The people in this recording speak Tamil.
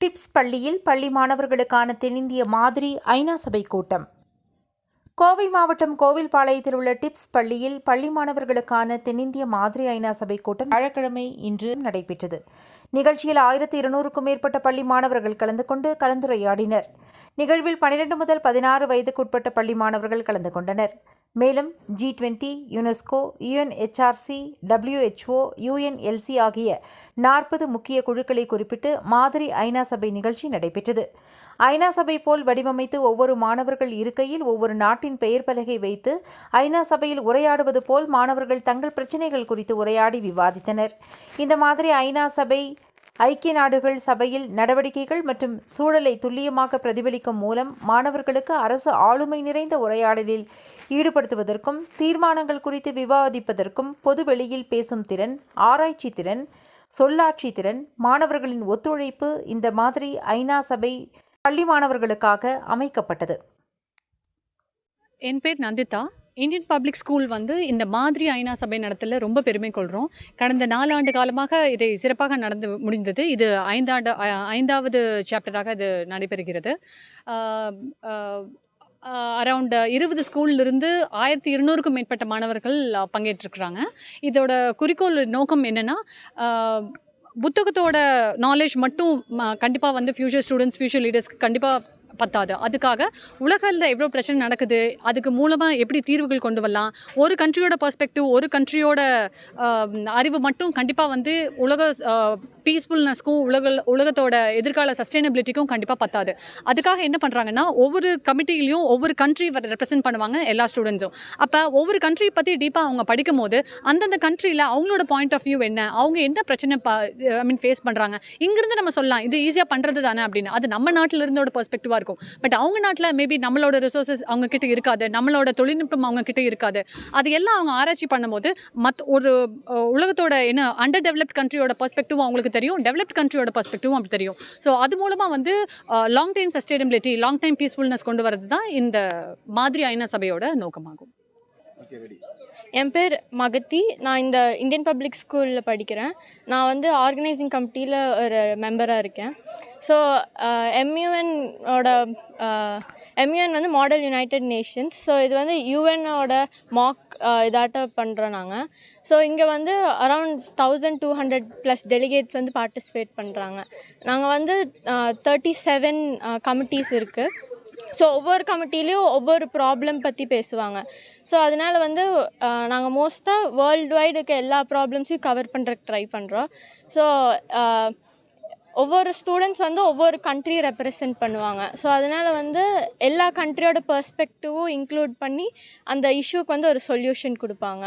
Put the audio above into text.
டிப்ஸ் பள்ளியில் பள்ளி மாணவர்களுக்கான தென்னிந்திய மாதிரி ஐநா சபை கூட்டம். கோவை மாவட்டம் கோவில்பாளையத்தில் உள்ள டிப்ஸ் பள்ளியில் பள்ளி மாணவர்களுக்கான தென்னிந்திய மாதிரி ஐநா சபை கூட்டம் வியாழக்கிழமை இன்று நடைபெற்றது. நிகழ்ச்சியில் ஆயிரத்தி இருநூறுக்கும் மேற்பட்ட பள்ளி மாணவர்கள் கலந்து கொண்டு கலந்துரையாடினர். நிகழ்வில் பனிரெண்டு முதல் பதினாறு வயதுக்குட்பட்ட பள்ளி மாணவர்கள் கலந்து கொண்டனர். மேலும் G twenty UNESCO UNHRC WHO UNLC ஆகிய நாற்பது முக்கிய குழுக்களை குறிப்பிட்டு மாதிரி ஐநா சபை நிகழ்ச்சி நடைபெற்றது. ஐநா சபை போல் வடிவமைத்து ஒவ்வொரு மாணவர்கள் இருக்கையில் ஒவ்வொரு நாட்டின் பெயர் பலகை வைத்து ஐநா சபையில் உரையாடுவது போல் மாணவர்கள் தங்கள் பிரச்சினைகள் குறித்து உரையாடி விவாதித்தனர். இந்த மாதிரி ஐநா சபை ஐக்கிய நாடுகள் சபையில் நடவடிக்கைகள் மற்றும் சூழலை துல்லியமாக பிரதிபலிக்கும் மூலம் மாணவர்களுக்கு அரசு ஆளுமை நிறைந்த உரையாடலில் ஈடுபடுத்துவதற்கும் தீர்மானங்கள் குறித்து விவாதிப்பதற்கும் பொது வெளியில் பேசும் திறன் ஆராய்ச்சி திறன் சொல்லாட்சி திறன் மாணவர்களின் ஒத்துழைப்பு இந்த மாதிரி ஐநா சபை பள்ளி மாணவர்களுக்காக அமைக்கப்பட்டது. என் பேர் நந்திதா. இந்தியன் பப்ளிக் ஸ்கூல் வந்து இந்த மாதிரி ஐநா சபை நடத்தல ரொம்ப பெருமை கொள்கிறோம் கடந்த நாலாண்டு காலமாக இதை சிறப்பாக நடந்து முடிந்தது. இது ஐந்தாண்டு ஐந்தாவது சாப்டராக இது நடைபெறுகிறது. அரவுண்ட் இருபது ஸ்கூல்லிருந்து ஆயிரத்தி இருநூறுக்கும் மேற்பட்ட மாணவர்கள் அஹ், பங்கேற்றிருக்கிறாங்க. இதோட குறிக்கோள் நோக்கம் என்னென்னா புத்தகத்தோட நாலேஜ் மட்டும் கண்டிப்பாக வந்து ஃப்யூச்சர் ஸ்டூடெண்ட்ஸ் ஃப்யூச்சர் லீடர்ஸ்க்கு கண்டிப்பாக பத்தாது. அதுக்காக உலகில் எவ்வளோ பிரச்சனை நடக்குது அதுக்கு மூலமாக எப்படி தீர்வுகள் கொண்டு வரலாம்? ஒரு கண்ட்ரியோட பர்ஸ்பெக்டிவ் ஒரு கண்ட்ரியோட அறிவு மட்டும் கண்டிப்பாக வந்து உலக பீஸ்ஃபுல்னஸ்க்கும் உலக உலகத்தோட எதிர்கால சஸ்டைனபிலிட்டிக்கும் கண்டிப்பாக பத்தாது. அதுக்காக என்ன பண்ணுறாங்கன்னா ஒவ்வொரு கமிட்டிலையும் ஒவ்வொரு கண்ட்ரி ரெப்ரசென்ட் பண்ணுவாங்க எல்லா ஸ்டூடெண்ட்ஸும் அப்போ ஒவ்வொரு கண்ட்ரி பற்றி டீப்பாக அவங்க படிக்கும் போது அந்தந்த கண்ட்ரியில் அவங்களோட பாயிண்ட் ஆஃப் வியூ என்ன அவங்க என்ன பிரச்சனை ஐ மீன் ஃபேஸ் பண்ணுறாங்க இங்கேருந்து நம்ம சொல்லலாம் இது ஈஸியாக பண்ணுறது தானே அப்படின்னு. அது நம்ம நாட்டில் இருந்தோட பெர்ஸ்பெக்டிவாக இருக்கும் பட் அவங்க நாட்டில் மேபி நம்மளோட ரிசோர்ஸஸ் அவங்க கிட்ட இருக்காது. நம்மளோட தொழில்நுட்பம் அவங்க கிட்ட இருக்காது. அது எல்லாம் அவங்க ஆராய்ச்சி பண்ணும்போது மத் ஒரு உலகத்தோட என்ன அண்டர் டெவலப்ட் கண்ட்ரியோட பர்ஸ்பெக்டிவும் அவங்களுக்கு தெரியும். டெவலப்ட் கண்ட்ரியோட பர்ஸ்பெக்டிவும் அப்படி தெரியும். ஸோ அது மூலமாக வந்து long time sustainability long time peacefulness கொண்டு வரது தான் இந்த மாதிரி ஐநா சபையோட நோக்கமாகும். என் பேர் மகத்தி. நான் இந்த இந்தியன் பப்ளிக் ஸ்கூலில் படிக்கிறேன். நான் வந்து ஆர்கனைசிங் கமிட்டியில் ஒரு மெம்பராக இருக்கேன். ஸோ எம்யூஎனோட எம்யூஎன் வந்து மாடல் யுனைடெட் நேஷன்ஸ் ஸோ இது வந்து யூஎனோட மாக் uh, இதாட்ட பண்ணுறோம் நாங்கள் ஸோ இங்கே வந்து around thousand two hundred plus delegates வந்து பார்ட்டிசிபேட் பண்ணுறாங்க நாங்கள் வந்து தேர்ட்டி செவன் கமிட்டிஸ் இருக்குது ஸோ ஒவ்வொரு கமிட்டிலையும் ஒவ்வொரு ப்ராப்ளம் பற்றி பேசுவாங்க. ஸோ அதனால் வந்து நாங்கள் மோஸ்ட்டாக வேர்ல்டு வைடு இருக்க எல்லா ப்ராப்ளம்ஸையும் கவர் பண்ணுறதுக்கு ட்ரை பண்ணுறோம் ஸோ ஒவ்வொரு ஸ்டூடெண்ட்ஸ் வந்து ஒவ்வொரு கண்ட்ரி ரெப்ரசன்ட் பண்ணுவாங்க. ஸோ அதனால் வந்து எல்லா கண்ட்ரியோட பர்ஸ்பெக்டிவும் இன்க்ளூட் பண்ணி அந்த இஷ்யூக்கு வந்து ஒரு சொல்யூஷன் கொடுப்பாங்க.